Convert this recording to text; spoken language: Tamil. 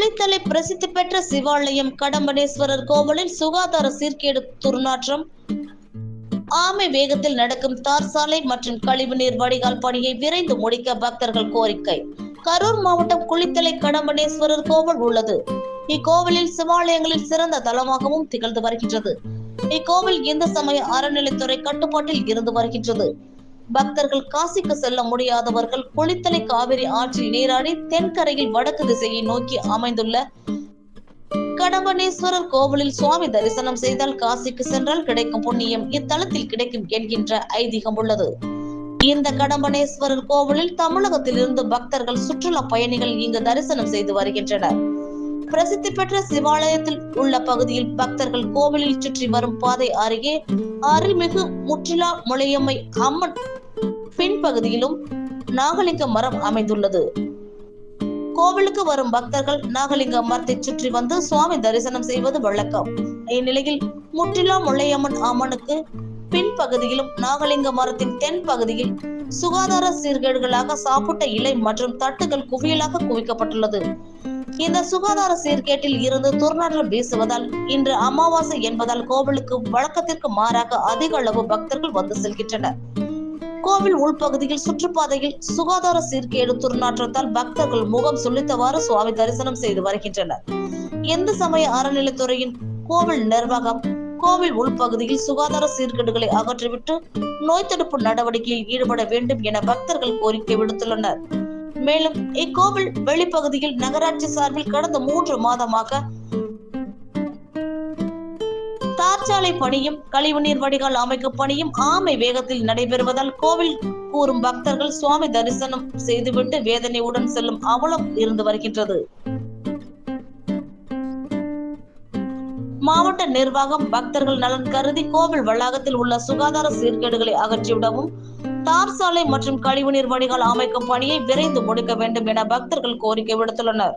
குளித்தலை பிரசித்தி பெற்ற சிவாலயம் கடம்பனேஸ்வரர் கோவிலில் சுகாதார சீர்கேடு துர்நாற்றம். ஆமை வேகத்தில் நடக்கும் தார் சாலை மற்றும் கழிவுநீர் வடிகால் பணியை விரைந்து முடிக்க பக்தர்கள் கோரிக்கை. கரூர் மாவட்டம் குளித்தலை கடம்பனேஸ்வரர் கோவில் உள்ளது. இக்கோவிலில் சிவாலயங்களில் சிறந்த தலமாகவும் திகழ்ந்து வருகின்றது. இக்கோவில் இந்து சமய அறநிலைத்துறை கட்டுப்பாட்டில் இருந்து வருகின்றது. பக்தர்கள் காசிக்கு செல்ல முடியாதவர்கள் குளித்தலை காவிரி ஆற்றில் நீராடி தென்கரையில் வடக்கு திசையை நோக்கி அமைந்துள்ள கடம்பனேஸ்வரர் கோவிலில் சுவாமி தரிசனம் செய்தால் காசிக்கு சென்றால் கிடைக்கும் புண்ணியம் இத்தலத்தில் கிடைக்கும் என்கின்ற ஐதீகம் உள்ளது. இந்த கடம்பனேஸ்வரர் கோவிலில் தமிழகத்திலிருந்து பக்தர்கள் சுற்றுலா பயணிகள் இங்கு தரிசனம் செய்து வருகின்றனர். பிரசித்தி பெற்ற சிவாலயத்தில் உள்ள பகுதியில் பக்தர்கள் கோவிலில் சுற்றி வரும் பாதை அருகே அருள்மிகு முற்றிலா முளையம்மை அம்மன் பின்பகுதியிலும் நாகலிங்க மரம் அமைந்துள்ளது. கோவிலுக்கு வரும் பக்தர்கள் நாகலிங்க மரத்தை சுற்றி வந்து சுவாமி தரிசனம் செய்வது வழக்கம். இந்நிலையில் முற்றிலா முள்ளையம்மன் அம்மனுக்கு பின்பகுதியிலும் நாகலிங்க மரத்தின் தென் பகுதியில் சுகாதார சீர்கேடுகளாக சாப்பிட்ட இலை மற்றும் தட்டுகள் குவியலாக குவிக்கப்பட்டுள்ளது. இந்த சுகாதார சீர்கேட்டில் இருந்து துர்நாற்றம் வீசுவதால் இன்று அமாவாசை என்பதால் கோவிலுக்கு வழக்கத்திற்கு மாறாக அதிக அளவு பக்தர்கள் வந்து செல்கின்றனர். கோவில் உள்பகுதியில் சுற்றுப்பாதையில் சுகாதார சீர்கேடு துர்நாற்றத்தால் பக்தர்கள் முகம் சுளித்தவாறு சுவாமி தரிசனம் செய்து வருகின்றனர். இந்து சமய அறநிலைத்துறையின் கோவில் நிர்வாகம் கோவில் உள்பகுதியில் சுகாதார சீர்கேடுகளை அகற்றிவிட்டு நோய் தடுப்பு நடவடிக்கையில் ஈடுபட வேண்டும் என பக்தர்கள் கோரிக்கை விடுத்துள்ளனர். மேலும் இக்கோவில் வெளிப்பகுதியில் நகராட்சி சார்பில் கடந்த மூன்று மாதமாக தார்ச்சாலை பணியும் கழிவுநீர் வடிகால் அமைக்கும் பணியும் ஆமை வேகத்தில் நடைபெறுவதால் கோவில் கூறும் பக்தர்கள் சுவாமி தரிசனம் செய்துவிட்டு வேதனையுடன் செல்லும் அவலம் இருந்து வருகின்றது. மாவட்ட நிர்வாகம் பக்தர்கள் நலன் கருதி கோவில் வளாகத்தில் உள்ள சுகாதார சீர்கேடுகளை அகற்றிவிடவும் தார் சாலை மற்றும் கழிவுநீர் வடிகால் அமைக்கும் பணியை விரைந்து முடிக்க வேண்டும் என பக்தர்கள் கோரிக்கை விடுத்துள்ளனர்.